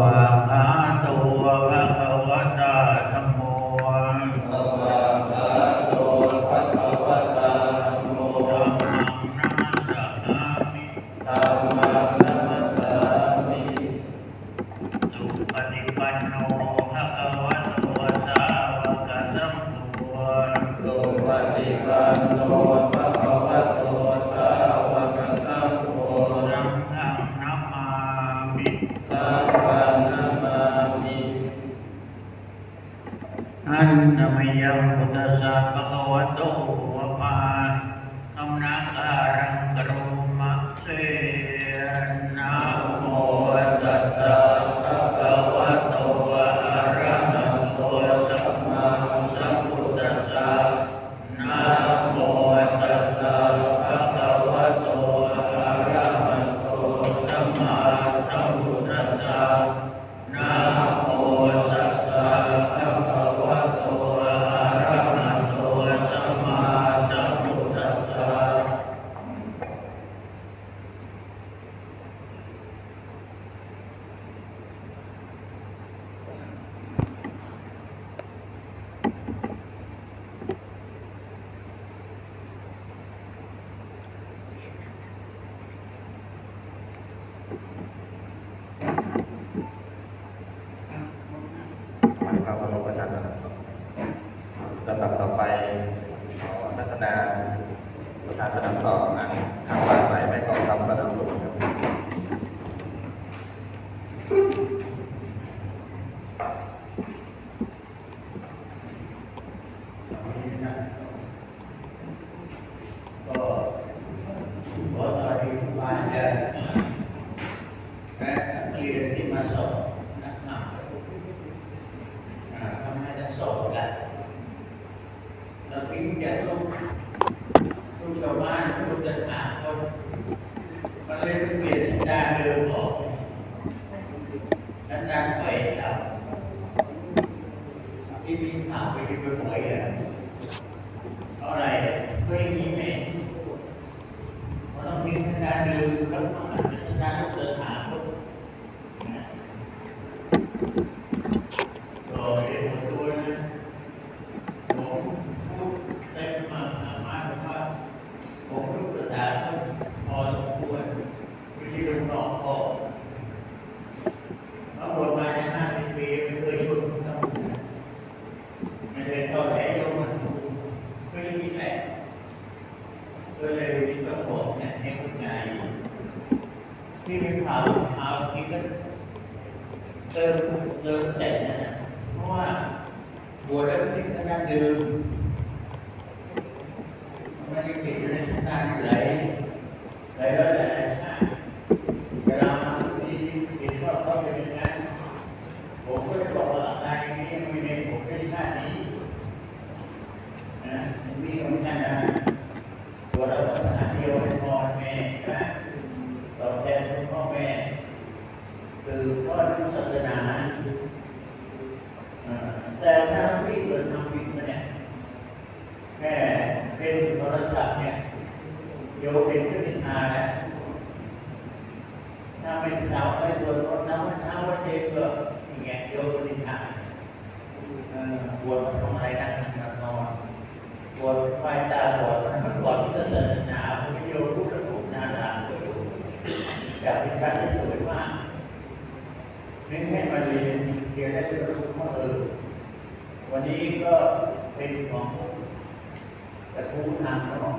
วากขาโตภะคะวตาธัมโมสวากขาโตภะคะวตาธัมโมธัมมังนัมสสามิธัมมังนัมสสามิสุปฏิปันโนภะคะวะโตสาวกสังโฆสุปฏิปันโนภะคะวะโตสาวกสังโฆสังฆังนัมามิฆังนามามิ อันนมยังพุทธัสสะภะคะวะโตวะปาธัมนาการังกโรมะเสนะ นะโม โม ตัสสะภะคะวะโตอะระหะโตสัมมาสัมพุทธัสสะนะโมตัสสะภะคะวะโตอะระหะโตสัมมาสัมพุทธัสสะนะโมตัสสะภะคะวะโตอะระหะโตสัมมาสัมพุทธัสสะ พระบรมราชาสนสงฆ์ ลำดับต่อไปขอพัฒนาประธานสนามสองอันทางปราศัยไม่ขอคำสนับสนุนครับ ก็ขอสวัสดีครูบาอาจารย์และนักเรียนที่มาสอบนักข่าวอ่าทำให้ทั้งสอบกัน เราพิมพ์จะต้องลูกชาวบ้านลูกจะถามคนมันเลยเปลี่ยนสัญญาเดิมออกสัญญาไปครับที่มีข่าวไปที่ไปหวยอะอาอะไรก็ยังมีไม่เราต้องมีขนาเดิมแล้วต้องอ่านเป็นขนาต้องเดินหาคนนะก็เรียกว่าตัวนะผมพูดเต็มมากมากว่าผมรู้ประดาก็พอสมควรวิธีลงนอกก็เอาบทมาในห้าสิบปีไม่เคยยุ่งต้องไม่เคยเข้าแถวโยมมันถูก ก็ยังมีแหละก็เลยต้องบอกเนี่ยให้คุณยายที่เป็นข่าวข่าวที่ก็เติมเติมแต่นะเพราะว่าบวชแล้วที่คณะเดิม มันยังติดอยู่ในชะตาอยู่ไหลไหลแล้วแต่ชาติเวลาที่ตินชอบเขาเป็นอย่างนั้นผมก็จะบอกว่าอะไรนี้ไม่ในผมเป็นชาตินี้นะมีของท่านนะตัวเราทำงานเดียวให้พ่อแม่นะตอบแทนคุณพ่อแม่ คือพ่อรู้ศาสนาอ่าแต่ถ้าไม่เกิดทำผิดมาเนี่ยแค่เป็นโทรศัพท์เนี่ย โยเป็นขึ้นนิทาแล้วถ้าไม่เช้าไม่ตรวจรถน้ำไม่เช้าว่าเจ็บก็อย่างเงี้ยโยเป็นนิทาเอ่อปวดทำอะไรนั่งนั่งนอนบทไหว้ตาบอดเมื่อก่อนที่จะศาสนาผมโยมพูดแล้วผมนานาก็อยู่อยากเป็นการที่สวยมากน้นให้มาเรียนเรียนได้รู้ว่าเออวันนี้ก็เป็นของกระทู้ทางเนาะ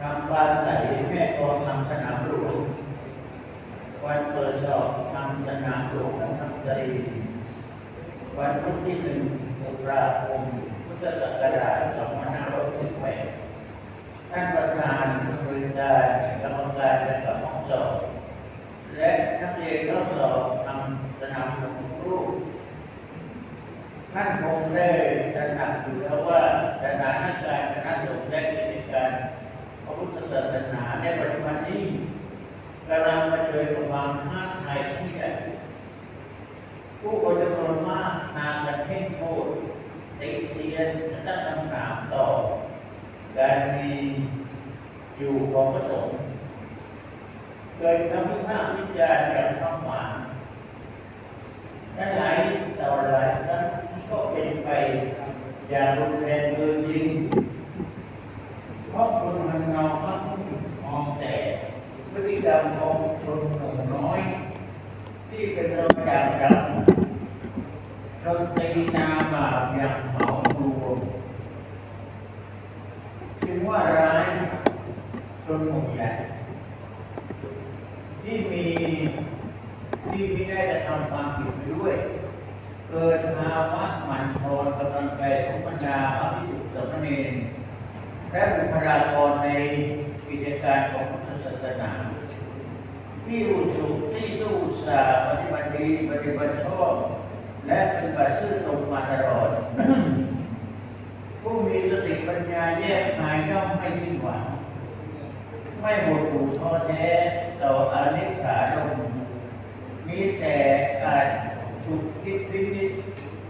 ทำปลาใสแม่กองทำสนามหลวงวันเปิดสอบทำสนามหลวงและทำใจวันพุธที่หนึ่งตุลาคมพุทธศักราช2518ท่านประธานผู้บริการกรรมการและกับห้องสอบและนักเรียนก็สอบทำสนามหลวงรูปท่านคงได้ตระหนักอยู่แล้วว่าสถานการณ์คณะสงฆ์และกิจการ พระพุทธศาสนาในปัจจุบันนี้กำลังเผชิญกับความท้าทายที่ใหญ่ผู้คนจำนวนมากพากันเพ่งโทษติเตียนนะตั้งคำถามต่อ การมีอยู่ของพระสงฆ์เกิดคำวิพากษ์วิจารณ์อย่างข้ามหวานและหลายต่อหลายครั้งก็เป็นไปอย่างรุนแรงเกินจริง ราะคนมันเงาพักมองแต่พฤติกรรมของคนหมู่น้อย ที่เป็นเราอย่างดังจนตีนาบาปอย่างเหมารวมจึงว่าร้ายจนหมู่ใหญ่ที่มีที่ไม่ได้จะทำความผิดไปด้วย เกิดภาวะหมันทอนกำลังใจของบรรดาพระภิกษุสามเณร และบุคลากรในกิจการของพุทธศาสนาที่อุสุที่สู้สาปฏิบัติดีปฏิบัติชอบและปฏิบัติซื่อตรงมาตลอด ผู้มีสติปัญญาแยกหายย่อมไม่สิ้นหวัง ไม่หมดหูท้อแท้ต่ออนิจขาลมมีแต่การถูกคิดพิจิต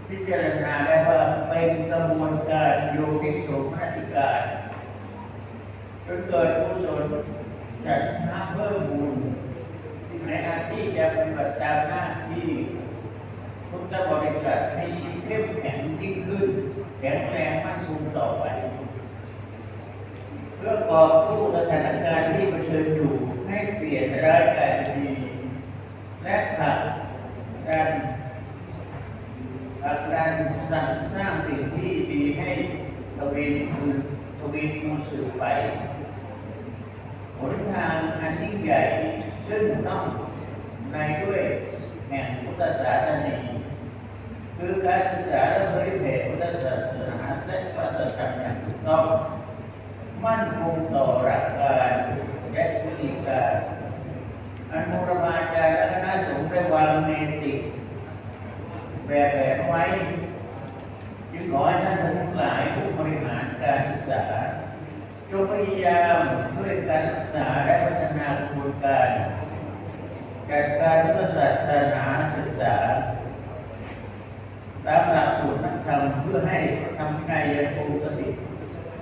พิจารณาได้ว่าเป็นกระบวนการโยนิโสมนสิการ จนเกิดกุศลจัดหาเพิ่มบุญในหน้าที่จะปฏิบัติตามหน้าที่พุทธบริษัทให้เข้มแข็งยิ่งขึ้น แข็งแรงมั่นคงต่อไป เพื่อกอบกู้สถานการณ์ที่เผชิญอยู่ให้เปลี่ยนร้ายกลายเป็นดี และผลักดันผลักดันสร้างสร้างสิ่งที่ดีให้ทวีคูณทวีคูณสืบไป หนทางอันยิ่งใหญ่ ซึ่งต้องในด้วยแห่งพุทธศาสนาคือการศึกษาและเผยแผ่พุทธศาสนาและพระธรรมอย่างถูกต้องมั่นคงต่อหลักการและวิธีการอันมูลมาจารย์และคณะสงฆ์ได้วางเมติแบบแผนไว้ จึงขอให้ท่านทั้งหลายผู้บริหารการศึกษา จงพยายามด้วยการศึกษาและพัฒนากระบวนการจัดการพุทธศาสนาศึกษาตามหลักสูตรนักธรรมเพื่อให้ทำใจยังคงสติ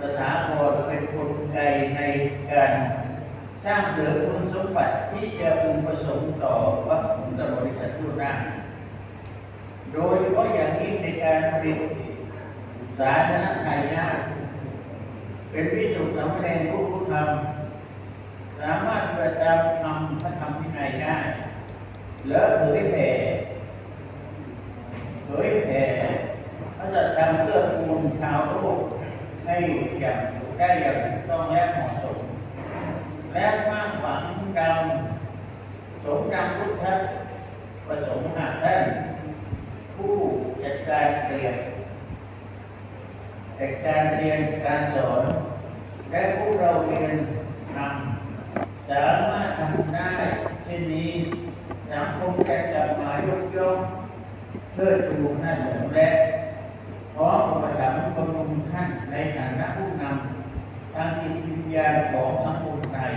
สถาพรเป็นคนไกในการสร้างเสริมคุณสมบัติที่จะพึงประสงค์ต่อวัตถุบริษัททั่วหน้โดยเฉพาะอย่างยิ่งในการผลิตสาธารณทายาท เป็นวิสุทธิสำเร็จผู้ผู้ทำสามารถประจำทำพระธรรมวินัยได้และเผยแผ่เผยแผ่พระธรรมเพื่อคูณชาวโลกให้อยู่อย่างได้อย่างถูกต้องและเหมาะสม และมั่งหวังดำสมดังพุทธประสงค์หากท่านผู้จัดการเรียนจัดการเรียนการสอน และผู้เราเรียนทำสามารถทำได้เช่นนี้สังคมจะกลับมายกย่องเพื่อชูหน้าหนุนและพร้อมอุปถัมภ์บำรุงท่านในฐานะผู้นำทางจิตวิญญาณของสังคมไทย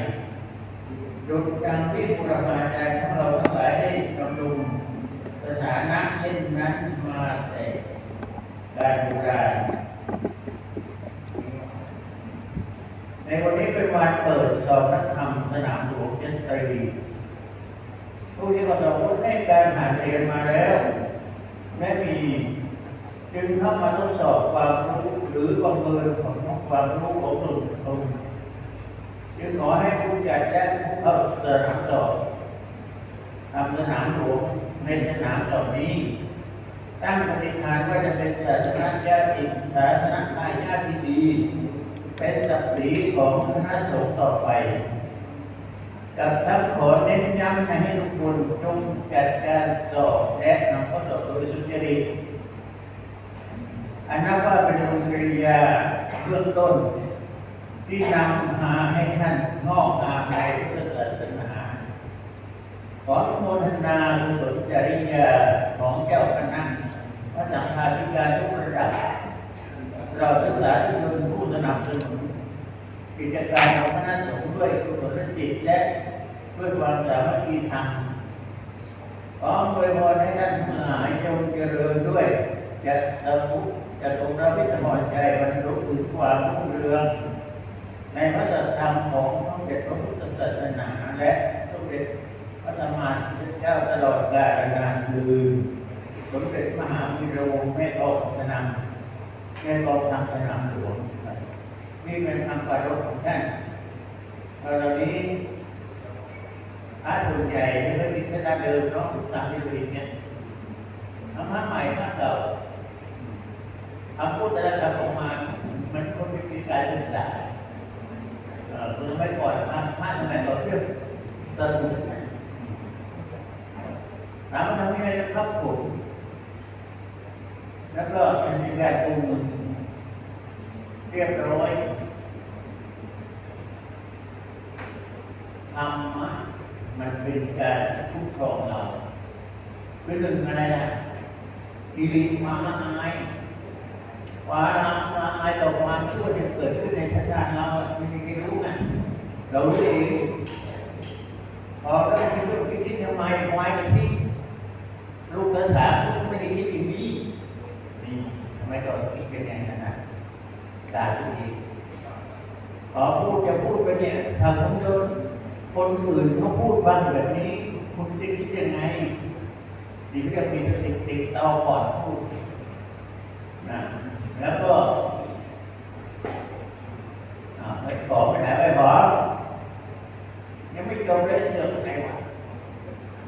ดุจดังที่บุรพาจารย์ของเราทั้งหลายได้ดำรงสถานะเช่นนั้นมาแต่การโบราณ ในวันนี้เป็นวันเปิดสอบนักธรรมสนามหลวงเจนตรีผู้ที่กำลังพูดให้การผ่านเรียนมาแล้วและมีจึงเข้ามาทดสอบความรู้หรือประเมินของความรู้ของตนตนจึงขอให้ผู้จัดและผู้เข้าสนามสอบทำสนามหลวงในสนามสอบนี้ ตั้งปฏิฐานว่าจะเป็นศาสนาญาติศาสนาทายาทที่ดี เป็นศักดิ์ศรีของคณะสงฆ์ต่อไป กับทั้งขอเน้นย้ำให้ทุกคนจงจัดการสอบและนำข้อสอบโดยสุจริตอันนับว่าเป็นองค์กริยาเบื้องต้น ที่นำพาให้ท่านงอกงามในพุทธศาสนาขอโมทนาบุญผลจริยาของเจ้าคณะพระสังฆาธิการทุกระดับเราศึกษาที่เป็ นับสนุนกิจการของคณะสงฆ์ด้วยกุศลจิตและด้วยความสามัคคีธรรมขออวยพรให้ท่านทั้งหลายจงเจริญด้วยจัตตาวุจะทรงรับพิจารณาใจบรรลุถึงความรุ่งเรืองในพระธรรมของพระเดชพระพุทธศาสนาและสมเด็จพระธรรมาธิเจ้าตลอดกาลนานคือสมเด็จมหาวิโรมแม่กองสนามแม่กองทำสนามหลวง นี่เป็นคำปรารภของท่านเหล่านี้พระส่วนใหญ่ที่เขาติดคณะเดิมเนาะตามที่เราเรียนเนี่ยธรรมะใหม่มากเก่าคำพูดแต่ละคำออกมามันคนไม่มีการศึกษาเออคือไม่ปล่อยพระพระสมัยก่อนเรื่องตะลุถามว่าทำยังไงนะครับผมแล้วก็มันมีการปรุงเรียบร้อยธรรมะ มันเป็นการคุ้มครองเราคือหนึ่งอะไรนะกิริมาละอายความละอายต่อความชั่วที่เกิดขึ้นในชั้นดาติเราไม่มีใครรู้ไงเรารู้เองพอเราคิดว่าคิดทำไมควายมันที่ลูกกระถางลูกไม่ได้คิดอย่างนี้นี่ทำไมเราคิดเป็นอย่างนั้นนะตาทุกทีพอพูดจะพูดไปเนี่ยถ้าผมโดน คนอื่นเขาพูดบ้างแบบนี้ คุณจะคิดยังไงดีก็จะมีติดติดต่อก่อนพูดนะแล้วก็อ่าไปขอไปไหนไปขอยังไม่จบเลยเสือกไหนวะ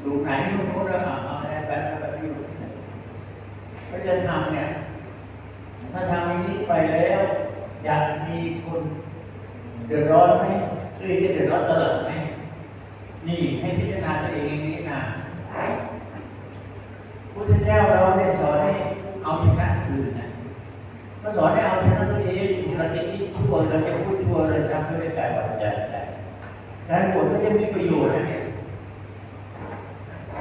ดูไหนนู่นนู่นแล้วอะเอาอะไรไปไปไปอยู่ก็จะทำเนี่ย ถ้าทำอย่างนี้ไปแล้วอยากมีคนเดือดร้อนไหมเอ้ยจะเดือดร้อนตลอดไหม นี่ให้พิจารณาตัวเองนี่นะพุทธเจ้าเราได้สอนให้เอาชนะคืนนะมาสอนให้เอาชนะตัวเองเราจะคิดชั่วเราจะพูดชั่วเราจะทำด้วยกายวาจาใจการบวชก็จะมีประโยชน์นะเนี่ย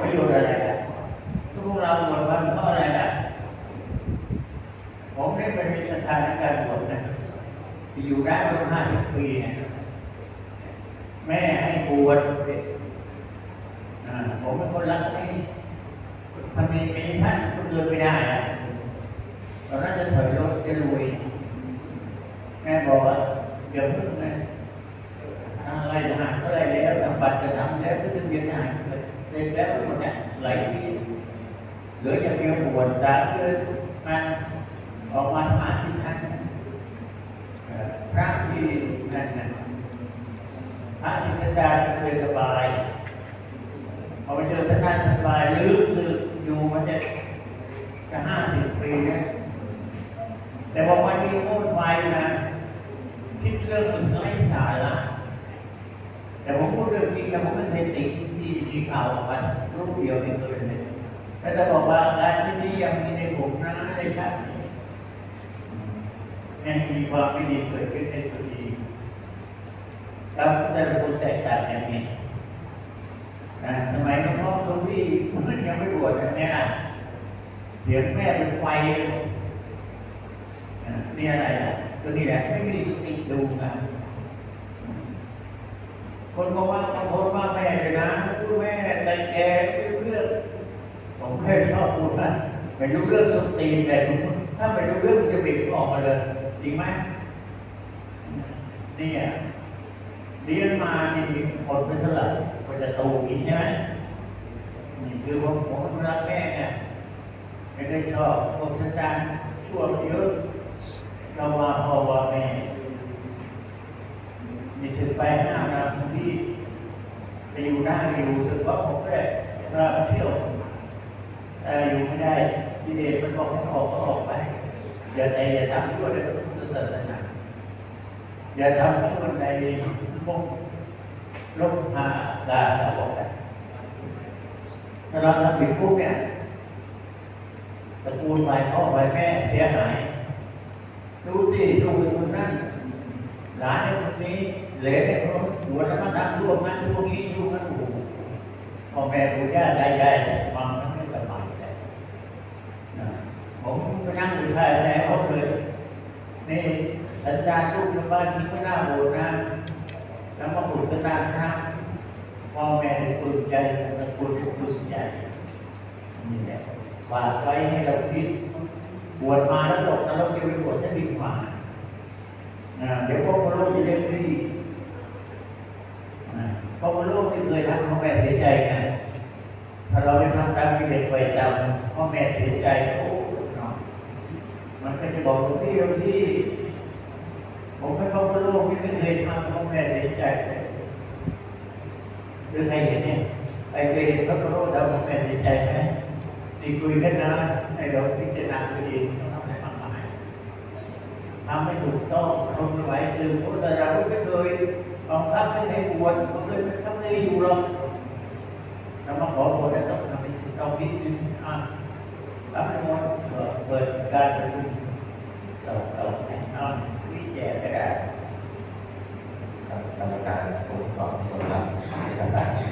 ประโยชน์อะไรนะพวกเราบวชมาเพราะอะไรนะผมเนี่ยเป็นมีศรัทธานการบวชนะอยู่ได้มาห้าสิบปีเนี่ยแม่ให้บวช คนรักนี่ทำไมมีท่านก็เดินไม่ได้อะตอนนั้นจะถอยรถจะรวยแม่บอกว่าเดี๋ยวพึ่งนะอะไรทหารก็อะไรแล้วทำบัตรจะทำแล้วก็จะเรียนทหารเลยเสร็จแล้วหมดเนี่ยไหลที่เหลืออย่างเดียวบวชสามเดือนมันออกมาหาที่ท่านเอ่อพระที่นั่นนะพระที่ท่านได้เลยสบายพ อไปเจอท่านได้สบายลึกซึอยู่มันจะจะห้าสิบปีนะแต่พอวันนี้พูดไปนะคิดเรื่องมันไร้สาระแต่ผมพูดเรื่องจริงแล้วผมไม่เคยติดที่ที่ข่าวออกมารูปเดียวไม่เคยเลยแต่จะบอกว่าการที่นี้ยังมีในผมนะในชาติยังมีความไม่ดีเกิดขึ้นในตัวเองครับแต่ละคนแตกต่างกันนี่นะทำไมน้ องๆตรงที่มันยังไม่บวชอย่างนี้ล่ะเสียงแม่เป็นไฟอะนี่อะไรล่ะตัวนี้แหละไม่มีสติดูกันคนบอกว่าบางคนว่าแม่เลยนะพูดแม่แต่แกไม่รู้เรื่องผมแค่ชอบพูดนะไม่รู้เรื่องสติแต่ถ้าไม่รู้เรื่องจะบิดออกมาเลยจริงไหมนี่อะเรียนมานี่คนเป็นเท่าไหร่ก็จะโตกินใช่ไหม คือว่าผมรักแม่เนี่ยไม่ได้ชอบพวกอาจารชั่วเยอะเราว่าพ่อว่าแม่มีถึงไปห้ามนะที่ไปอยู่ได้อยู่สึกว่าผมก็ได้มาเที่ยวแต่อยู่ไม่ได้ที่เด็กมันบอกให้ออกก็ออกไปอย่าแต่อย่าทำชั่วในพระพุทธศาสนาอย่าทำชั่วในพวกลบหาดาเราบอกกัน ถ้าเราทำผิดพวกเนี่ยตระกูลไปพ่อไปแม่เสียหายดูที่ลูกเป็นคนนั้นหลานเป็นคนนี้เหลนเป็นคนหัวแล้วมาทำร่วมนั้นร่วมนี้ร่วมนั้นโอ้โหพ่อแม่ปู่ย่าตายายฟังมันไม่สบายใจผมไปนั่งอยู่ท้ายในห้องเลยนี่สัญญาลูกในบ้านที่ก็น่าโหดนะแล้วมาปลุกสัญญาณพระ พ่อแม่เปลุกใจตะกุลปลุกใจนี่แหละฝากไว้ให้เราคิดบวชมาแล้วตกนรกจะไปบวชจะดีกว่าเดี๋ยวพวกพระโลกจะได้ฟรีอ่าเพราะพระโลกที่เคยทำพ่อแม่เสียใจไงถ้าเราไปทำตามกิเลสไปจำพ่อแม่เสียใจโอ้เนาะมันก็จะบอกหลวงพี่หลวงพี่ผมไม่เข้าพระโลกที่ไม่เคยทำพ่อแม่เสียใจเลย หรือใครเห็นเนี่ยไอ้เคยเห็นพระโลกทำพ่อแม่เสียใจไหมนี่คุยกันนะให้เราพิจารณาตัวเองทำให้มา กรรมการผู้สอบสวนเอกสาร